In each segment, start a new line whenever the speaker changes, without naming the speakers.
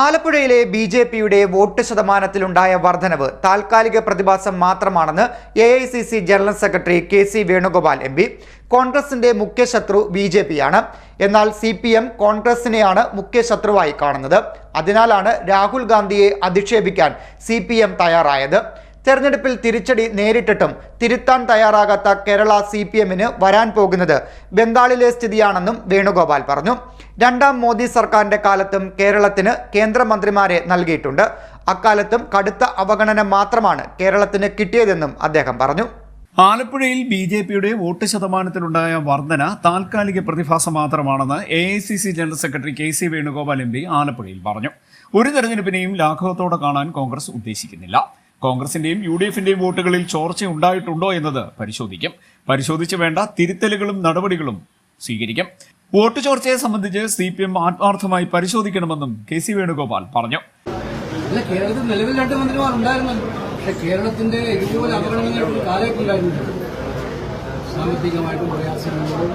ആലപ്പുഴയിലെ B J പിയുടെ vote ശതമാനത്തിലുണ്ടായ വർധനവ് താൽക്കാലിക പ്രതിഭാസം മാത്രമാണെന്ന് A I C C general secretary K C Venugopal M P. കോൺഗ്രസിന്റെ മുഖ്യ ശത്രു ബി ജെ പിയാണ്. എന്നാൽ സി പി എം കോൺഗ്രസിനെയാണ് മുഖ്യ ശത്രുവായി കാണുന്നത്. അതിനാലാണ് രാഹുൽ ഗാന്ധിയെ അധിക്ഷേപിക്കാൻ സി പി എം തയ്യാറായത്. തെരഞ്ഞെടുപ്പിൽ തിരിച്ചടി നേരിട്ടിട്ടും തിരുത്താൻ തയ്യാറാകാത്ത കേരള സി പി എമ്മിന് വരാൻ പോകുന്നത് ബംഗാളിലെ സ്ഥിതിയാണെന്നും വേണുഗോപാൽ പറഞ്ഞു. രണ്ടാം മോദി സർക്കാരിന്റെ കാലത്തും കേരളത്തിന് കേന്ദ്രമന്ത്രിമാരെ നൽകിയിട്ടുണ്ട്. അക്കാലത്തും കടുത്ത അവഗണന മാത്രമാണ് കേരളത്തിന് കിട്ടിയതെന്നും അദ്ദേഹം പറഞ്ഞു.
ആലപ്പുഴയിൽ ബി ജെ പിയുടെ വോട്ട് ശതമാനത്തിലുണ്ടായ വർധന താൽക്കാലിക പ്രതിഭാസം മാത്രമാണെന്ന് A I C C general secretary K C Venugopal M P ആലപ്പുഴയിൽ പറഞ്ഞു. ഒരു തെരഞ്ഞെടുപ്പിനെയും ലാഘവത്തോടെ കാണാൻ കോൺഗ്രസ് ഉദ്ദേശിക്കുന്നില്ല. കോൺഗ്രസിന്റെയും യു ഡി എഫിന്റെയും വോട്ടുകളിൽ ചോർച്ച ഉണ്ടായിട്ടുണ്ടോ എന്നത് പരിശോധിക്കും. പരിശോധിച്ച് വേണ്ട തിരുത്തലുകളും നടപടികളും സ്വീകരിക്കും. വോട്ട് ചോർച്ചയെ സംബന്ധിച്ച് സി പി എം ആത്മാർത്ഥമായി പരിശോധിക്കണമെന്നും കെ സി വേണുഗോപാൽ പറഞ്ഞു.
അല്ല കേരളത്തിൽ നിലവിൽ രണ്ട് മന്ത്രിമാർ ഉണ്ടായിരുന്നല്ലോ. പക്ഷെ കേരളത്തിന്റെ ഇതുപോലെ അപകടങ്ങളായിട്ട് ഉണ്ടായിരുന്നില്ല സാമ്പത്തികമായിട്ടും പ്രയാസങ്ങളും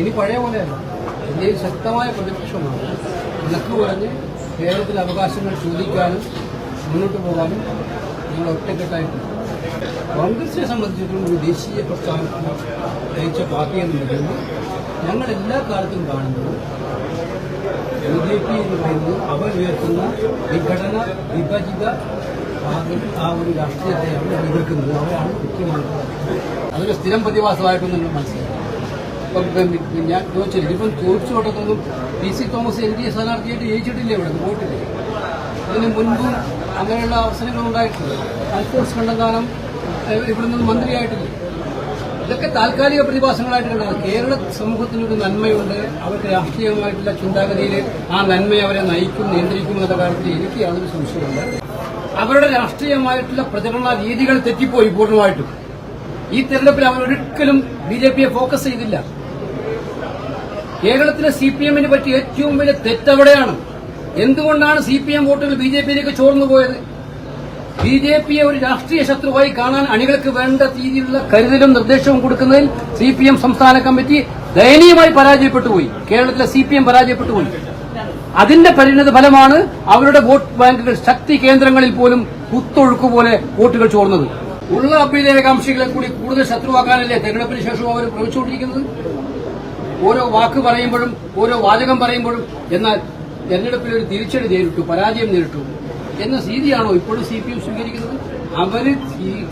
ഇനി പഴയ പോലെയല്ല. ഇന്ത്യയിൽ ശക്തമായ പ്രതിപക്ഷമാണ്. വിലക്ക് പറഞ്ഞ് കേരളത്തിലെ അവകാശങ്ങൾ ചോദിക്കാനും മുന്നോട്ട് പോകാനും ഞങ്ങൾ ഒറ്റക്കെട്ടായിട്ടുണ്ട് കോൺഗ്രസിനെ സംബന്ധിച്ചിടത്തോളം ഒരു ദേശീയ പ്രസ്ഥാനത്തിന് നയിച്ച പാർട്ടി എന്നുണ്ടെങ്കിൽ ഞങ്ങൾ എല്ലാ കാലത്തും കാണുന്നത് ബി ജെ പി എന്ന് പറയുന്നത് അവർ ഉയർത്തുന്ന വിഘടന വിഭജിത ആ ഒരു- രാഷ്ട്രീയത്തെയാണ് എതിർക്കുന്നത്. അവരാണ് മുഖ്യമായിട്ട് അതൊരു സ്ഥിരം പ്രതിഭാസമായിട്ടൊന്നും നമ്മൾ മനസ്സിലാക്കും ഇപ്പം ഞാൻ ചോദിച്ചില്ല ഇപ്പം ചോദിച്ചു കൊടുത്തൊന്നും P C Thomas N D A സ്ഥാനാർത്ഥിയായിട്ട് ജയിച്ചിട്ടില്ല ഇവിടെ? വോട്ടില്ല? ഇതിന് മുൻപും അങ്ങനെയുള്ള അവസരങ്ങൾ ഉണ്ടായിട്ടുണ്ട്. അൽഫോൺസ് കണ്ടങ്കാനം ഏഹ്, ഇവിടെ നിന്ന് മന്ത്രിയായിട്ടില്ല. ഇതൊക്കെ താൽക്കാലിക പ്രതിഭാസങ്ങളായിട്ട് കണ്ടത് കേരള സമൂഹത്തിനൊരു നന്മയുണ്ട്. അവർക്ക് രാഷ്ട്രീയമായിട്ടുള്ള ചിന്താഗതിയിൽ ആ നന്മയെ അവരെ നയിക്കും നിയന്ത്രിക്കും എന്ന കാര്യത്തിൽ എനിക്ക് യാതൊരു സംശയമില്ല അവരുടെ രാഷ്ട്രീയമായിട്ടുള്ള പ്രചരണ രീതികൾ തെറ്റിപ്പോയി പൂർണമായിട്ടും. ഈ തെരഞ്ഞെടുപ്പിൽ അവരൊരിക്കലും ബി ജെ പിയെ ഫോക്കസ് ചെയ്തില്ല. കേരളത്തിലെ സി പി എമ്മിന് പറ്റിയ ഏറ്റവും വലിയ തെറ്റവിടെയാണ് എന്തുകൊണ്ടാണ് സി പി എം വോട്ടുകൾ ബി ജെ പിയിലേക്ക് ചോർന്നു പോയത്? ബി ജെ പിയെ ഒരു രാഷ്ട്രീയ ശത്രുവായി കാണാൻ അണികൾക്ക് വേണ്ട രീതിയിലുള്ള കരുതലും നിർദ്ദേശവും കൊടുക്കുന്നതിൽ സി പി എം സംസ്ഥാന കമ്മിറ്റി ദയനീയമായി പരാജയപ്പെട്ടുപോയി കേരളത്തിലെ സി പി എം പരാജയപ്പെട്ടുപോയി അതിന്റെ പരിണിത ഫലമാണ് അവരുടെ വോട്ട് ബാങ്കുകൾ ശക്തി കേന്ദ്രങ്ങളിൽ പോലും കുത്തൊഴുക്ക് പോലെ വോട്ടുകൾ ചോർന്നത്. ഉള്ള അഭ്യുദയകാംക്ഷികളെ കൂടി കൂടുതൽ ശത്രുവാക്കാനല്ലേ തെരഞ്ഞെടുപ്പിന് ശേഷം അവർ പ്രവചിച്ചുകൊണ്ടിരിക്കുന്നത്? ഓരോ വാക്ക് പറയുമ്പോഴും ഓരോ വാചകം പറയുമ്പോഴും എന്നാൽ തെരഞ്ഞെടുപ്പിൽ ഒരു തിരിച്ചടി നേരിട്ടു പരാജയം നേരിട്ടു. എന്ന സ്ഥിതിയാണോ ഇപ്പോഴും സി പി എം സ്വീകരിക്കുന്നത്? അവർ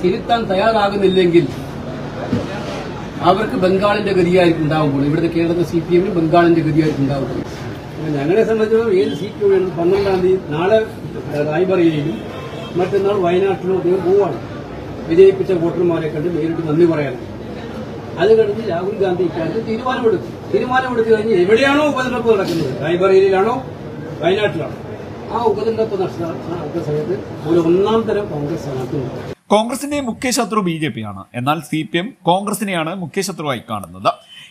തിരുത്താൻ തയ്യാറാകുന്നില്ലെങ്കിൽ അവർക്ക് ബംഗാളിന്റെ ഗതിയായിരിക്കും ഉണ്ടാവുമ്പോൾ ഇവിടുത്തെ കേരളത്തിലെ സി പി എമ്മിന് ബംഗാളിന്റെ ഗതിയായിരിക്കും ഉണ്ടാവുമ്പോൾ ഞങ്ങളെ സംബന്ധിച്ചിടത്തോളം ഏത് സി പി എം പന്ത്രണ്ടാം തീയതി നാളെ റായ്ബറയിലും മറ്റന്നാൾ വയനാട്ടിലും അദ്ദേഹം പോവാണ്. വിജയിപ്പിച്ച വോട്ടർമാരെ കണ്ട് നേരിട്ട് നന്ദി പറയാൻ. അത് കഴിഞ്ഞ് രാഹുൽ ഗാന്ധി ഇക്കാര്യത്തിൽ തീരുമാനമെടുക്കും. തീരുമാനമെടുത്തു കഴിഞ്ഞ് എവിടെയാണോ ഉപതെരഞ്ഞെടുപ്പ് നടക്കുന്നത്? റായ്ബറേലിയിലാണോ? ആ കോൺഗ്രസ്
കോൺഗ്രസിന്റെ മുഖ്യ ശത്രു ബി ജെ പി ആണ് എന്നാൽ സി പി എം കോൺഗ്രസിനെയാണ് മുഖ്യ ശത്രുവായി കാണുന്നത്.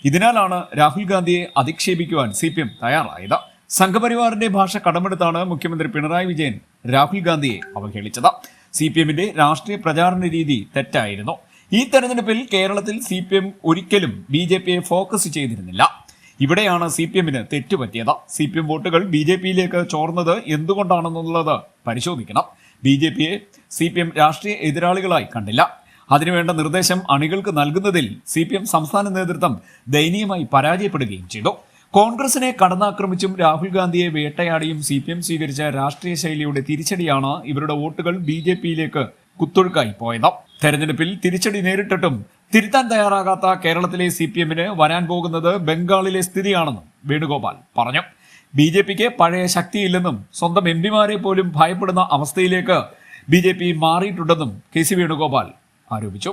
ഇതിനാലാണ് രാഹുൽ ഗാന്ധിയെ അധിക്ഷേപിക്കുവാൻ സി പി എം തയ്യാറായത്. സംഘപരിവാറിന്റെ ഭാഷ കടമെടുത്താണ് മുഖ്യമന്ത്രി പിണറായി വിജയൻ രാഹുൽ ഗാന്ധിയെ അവഹേളിച്ചത്. സി പി എമ്മിന്റെ രാഷ്ട്രീയ പ്രചാരണ രീതി തെറ്റായിരുന്നു. ഈ തെരഞ്ഞെടുപ്പിൽ കേരളത്തിൽ സി പി എം ഒരിക്കലും ബി ജെ പിയെ ഫോക്കസ് ചെയ്തിരുന്നില്ല. ഇവിടെയാണ് സി പി എമ്മിന് തെറ്റുപറ്റിയത്. സി പി എം വോട്ടുകൾ ബി ജെ പിയിലേക്ക് ചോർന്നത് എന്തുകൊണ്ടാണെന്നുള്ളത് പരിശോധിക്കണം. ബി ജെ പിയെ സി പി എം രാഷ്ട്രീയ എതിരാളികളായി കണ്ടില്ല. അതിനുവേണ്ട നിർദ്ദേശം അണികൾക്ക് നൽകുന്നതിൽ സി പി എം സംസ്ഥാന നേതൃത്വം ദയനീയമായി പരാജയപ്പെടുകയും ചെയ്തു. കോൺഗ്രസിനെ കടന്നാക്രമിച്ചും രാഹുൽ ഗാന്ധിയെ വേട്ടയാടിയും സി പി എം സ്വീകരിച്ച രാഷ്ട്രീയ ശൈലിയുടെ തിരിച്ചടിയാണ് ഇവരുടെ വോട്ടുകൾ ബി ജെ പിയിലേക്ക് കുത്തൊഴുക്കായി പോയത്. തെരഞ്ഞെടുപ്പിൽ തിരിച്ചടി നേരിട്ടിട്ടും തിരുത്താൻ തയ്യാറാകാത്ത കേരളത്തിലെ സി പി എമ്മിന് വരാൻ പോകുന്നത് ബംഗാളിലെ സ്ഥിതിയാണെന്നും വേണുഗോപാൽ പറഞ്ഞു. ബി ജെ പിക്ക് പഴയ ശക്തിയില്ലെന്നും സ്വന്തം എം പിമാരെ പോലും ഭയപ്പെടുന്ന അവസ്ഥയിലേക്ക് ബി ജെ പി മാറിയിട്ടുണ്ടെന്നും കെ സി വേണുഗോപാൽ ആരോപിച്ചു.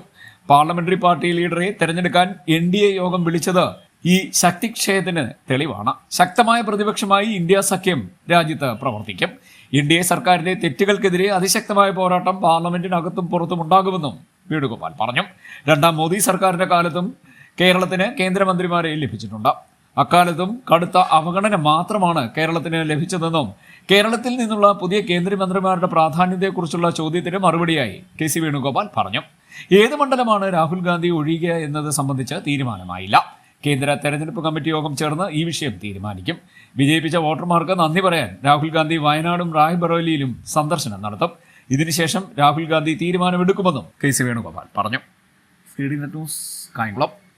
പാർലമെന്ററി പാർട്ടി ലീഡറെ തെരഞ്ഞെടുക്കാൻ എൻ ഡി എ യോഗം വിളിച്ചത് ഈ ശക്തിക്ഷയത്തിന് തെളിവാണ്. ശക്തമായ പ്രതിപക്ഷമായി ഇന്ത്യ സഖ്യം രാജ്യത്ത് പ്രവർത്തിക്കും. എൻ ഡി എ സർക്കാരിന്റെ തെറ്റുകൾക്കെതിരെ അതിശക്തമായ പോരാട്ടം പാർലമെന്റിനകത്തും പുറത്തും ഉണ്ടാകുമെന്നും വേണുഗോപാൽ പറഞ്ഞു. രണ്ടാം മോദി സർക്കാരിന്റെ കാലത്തും കേരളത്തിന് കേന്ദ്രമന്ത്രിമാരെ ലഭിച്ചിട്ടുണ്ട്. അക്കാലത്തും കടുത്ത അവഗണന മാത്രമാണ് കേരളത്തിന് ലഭിച്ചതെന്നും കേരളത്തിൽ നിന്നുള്ള പുതിയ കേന്ദ്രമന്ത്രിമാരുടെ പ്രാധാന്യത്തെക്കുറിച്ചുള്ള ചോദ്യത്തിന് മറുപടിയായി കെ സി വേണുഗോപാൽ പറഞ്ഞു. ഏത് മണ്ഡലമാണ് രാഹുൽ ഗാന്ധി ഒഴിയുക എന്നത് സംബന്ധിച്ച് തീരുമാനമായില്ല. കേന്ദ്ര തെരഞ്ഞെടുപ്പ് കമ്മിറ്റി യോഗം ചേർന്ന് ഈ വിഷയം തീരുമാനിക്കും. വിജയിപ്പിച്ച വോട്ടർമാർക്ക് നന്ദി പറയാൻ രാഹുൽ ഗാന്ധി വയനാടും റായ്ബറേലിയിലും സന്ദർശനം നടത്തും. ഇതിനുശേഷം രാഹുൽ ഗാന്ധി തീരുമാനമെടുക്കുമെന്നും കെ സി വേണുഗോപാൽ പറഞ്ഞു. D news Kayamkulam.